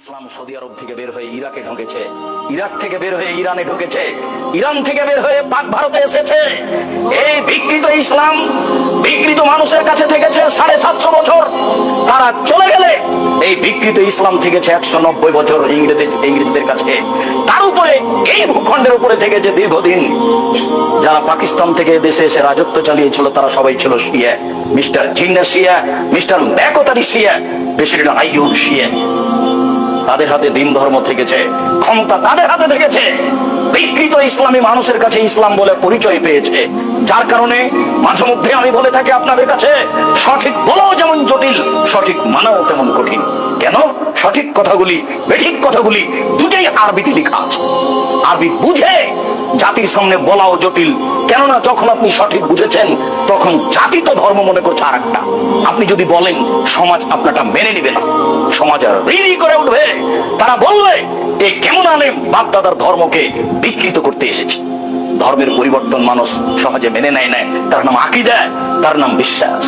ইসলাম Saudi আরব থেকে বের হয়ে ইরাকে ঢুকেছে। ইরাক থেকে বের হয়ে ইরানে ঢুকেছে। ইরান থেকে বের হয়ে পাক ভারতে এসেছে। এই বিকৃত ইসলাম বিকৃত মানুষের কাছে থেকেছে সাড়ে সাতশো বছর। তারা চলে গেলে এই বিকৃত ইসলাম থেকেছে একশো নব্বই বছর ইংরেজ ইংরেজদের কাছে। তার উপরে, এই ভূখণ্ডের উপরে থেকেছে দীর্ঘদিন। যারা পাকিস্তান থেকে দেশে এসে রাজত্ব চালিয়েছিল, তারা সবাই ছিল শিয়া। মিস্টার জিন্না শিয়া, মিস্টার ম্যাকোতারি শিয়া, প্রেসিডেন্ট আইয়ুব শিয়া। তাদের হাতে দিন ধর্ম থেকেছে, ক্ষমতা তাদের হাতে থেকেছে। বিকৃত ইসলামী মানুষের কাছে ইসলাম বলে পরিচয় পেয়েছে। যার কারণে মাঝে মধ্যে আমি বলে থাকি আপনাদের কাছে, সঠিক বলাও যেমন জটিল, সঠিক মানাও তেমন কঠিন। কেন? সঠিক কথাগুলি, বেঠিক কথাগুলি দুটাই আরবিতে লেখা আছে। আরবি বুঝে জাতির সামনে বলাও জটিল। কেননা যখন আপনি সঠিক বুঝেছেন, তখন জাতি তো ধর্ম মনে করছে আর একটা আপনি যদি বলেন, সমাজ আপনারটা মেনে নিবে না। সমাজ রিরি করে উঠবে। তারা বলবে এই কেমন আলেম বাপ দাদার ধর্মকে বিকৃত করতে এসেছে। ধর্মের পরিবর্তন মানুষ সহজে মেনে নেয় না তার নাম আকিদা, তার নাম বিশ্বাস।